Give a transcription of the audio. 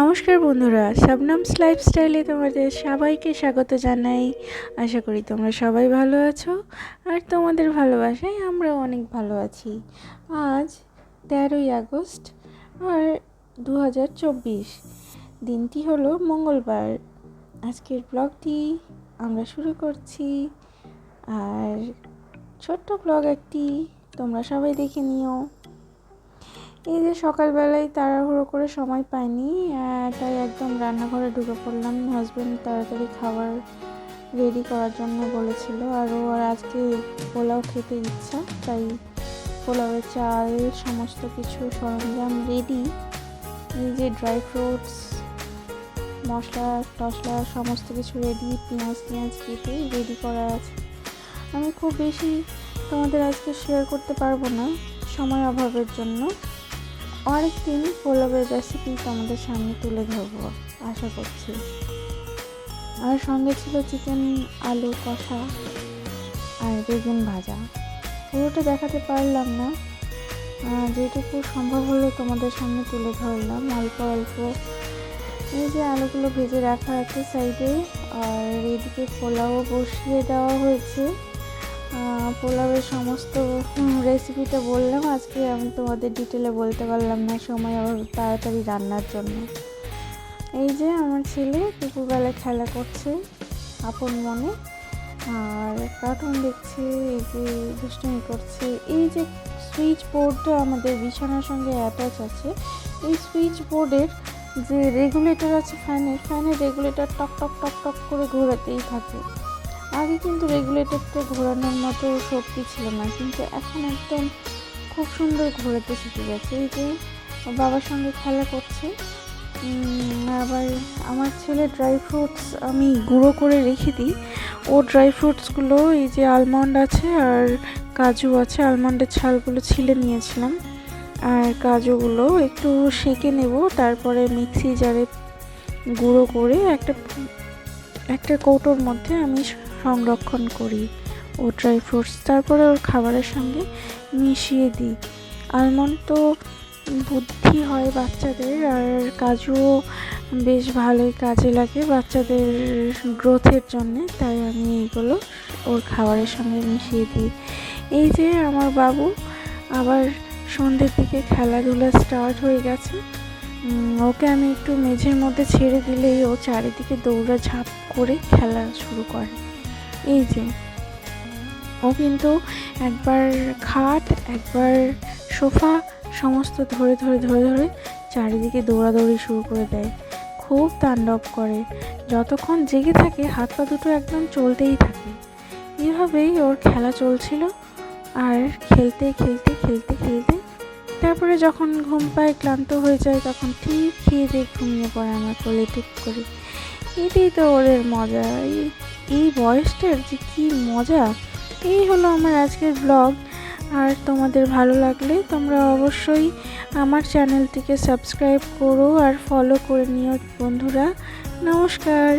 নমস্কার বন্ধুরা, শবনমস লাইফস্টাইলে তোমাদের সবাইকে স্বাগত জানাই। আশা করি তোমরা সবাই ভালো আছো আর তোমাদের ভালোবাসায় আমরাও অনেক ভালো আছি। আজ তেরোই আগস্ট আর দু হাজার চব্বিশ, দিনটি হলো মঙ্গলবার। আজকের ব্লগটি আমরা শুরু করছি আর ছোট্ট ব্লগ একটি, তোমরা সবাই দেখে নিও। এই যে সকালবেলায় তাড়াহুড়ো করে সময় পাইনি তাই একদম রান্নাঘরে ঢুকে পড়লাম। হাজব্যান্ড তাড়াতাড়ি খাবার রেডি করার জন্য বলেছিল। আর ও আর আজকে পোলাও খেতে ইচ্ছা, তাই পোলাওয়ের চাল সমস্ত কিছু সরঞ্জাম রেডি এই যে ড্রাই ফ্রুটস মশলা টশলা সমস্ত কিছু রেডি পেঁয়াজ পেঁয়াজ কেটে রেডি করা আছে। আমি খুব বেশি তোমাদের আজকে শেয়ার করতে পারব না সময় অভাবের জন্য। আরেকদিন পোলাওয়ের রেসিপি তোমাদের সামনে তুলে ধরবো, আশা করছি। আর সঙ্গে ছিল চিকেন আলু, কষা আর বেগুন ভাজা। পুরোটা দেখাতে পারলাম না। যেটুকু সম্ভব হলো তোমাদের সামনে তুলে ধরলাম। অল্প অল্প। এই যে আলুগুলো ভেজে রাখা আছে সাইডে আর এদিকে পোলাও বসিয়ে দেওয়া হয়েছে। পোলাওয়ের সমস্ত রেসিপিটা বললাম। আজকে আমি তোমাদের ডিটেলে বলতে পারলাম না, সময় আবার তাড়াতাড়ি রান্নার জন্য। এই যে আমার ছেলে দুপুরবেলায় খেলা করছে আপন মনে, আর কার্টুন দেখছে, এই যে দুষ্টুমি করছে। এই যে সুইচ বোর্ডটা আমাদের বিছানার সঙ্গে অ্যাটাচ আছে, এই সুইচ বোর্ডের যে রেগুলেটর আছে ফ্যানের ফ্যানের রেগুলেটর টক টক টক টক করে ঘোরাতেই থাকে। আগে কিন্তু রেগুলেটরটা ঘোরানোর মতো শক্তি ছিল না, কিন্তু এখন একদম খুব সুন্দর ঘোরাতে শিখে গেছে। এই যে, বাবার সঙ্গে খেলা করছে আবার আমার ছেলে ড্রাই ফ্রুটস আমি গুঁড়ো করে রেখে দিই। ও ড্রাই ফ্রুটসগুলো এই যে আলমন্ড আছে আর কাজু আছে আলমন্ডের ছালগুলো ছিলে নিয়েছিলাম। আর কাজুগুলো একটু সেঁকে নেব, তারপরে মিক্সি জারে গুঁড়ো করে একটা একটা কৌটোর মধ্যে আমি সংরক্ষণ করি ও ড্রাই ফ্রুটস তারপরে ওর খাবারের সঙ্গে মিশিয়ে দিই। আলমন্ড তো বুদ্ধি হয় বাচ্চাদের, আর কাজুও বেশ ভালোই কাজে লাগে বাচ্চাদের গ্রোথের জন্যে, তাই আমি এইগুলো ওর খাবারের সঙ্গে মিশিয়ে দিই। এই যে আমার বাবু, আবার সন্ধ্যের দিকে খেলাধুলা স্টার্ট হয়ে গেছে। ওকে আমি একটু মেঝের মধ্যে ছেড়ে দিলেই ও চারিদিকে দৌড়া ঝাঁপ করে খেলা শুরু করে। এই যে, ও কিন্তু একবার খাট, একবার সোফা, সমস্ত ধরে ধরে ধরে ধরে চারিদিকে দৌড়াদৌড়ি শুরু করে দেয়। খুব তাণ্ডব করে। যতক্ষণ জেগে থাকে, হাত পা দুটো একদম চলতেই থাকে। এভাবেই ওর খেলা চলছিল। আর খেলতে খেলতে খেলতে খেলতে তারপরে যখন ঘুম পায়, ক্লান্ত হয়ে যায়, তখন ঠিক খেয়ে দিয়ে ঘুমিয়ে পড়ে আমার কোলে ঠিক করে। এটাই তো ওদের মজা। এই বয়সটার যে কী মজা। এই হলো আমার আজকের ব্লগ আর তোমাদের ভালো লাগলে তোমরা অবশ্যই আমার চ্যানেলটিকে সাবস্ক্রাইব করো আর ফলো করে নিও বন্ধুরা। নমস্কার।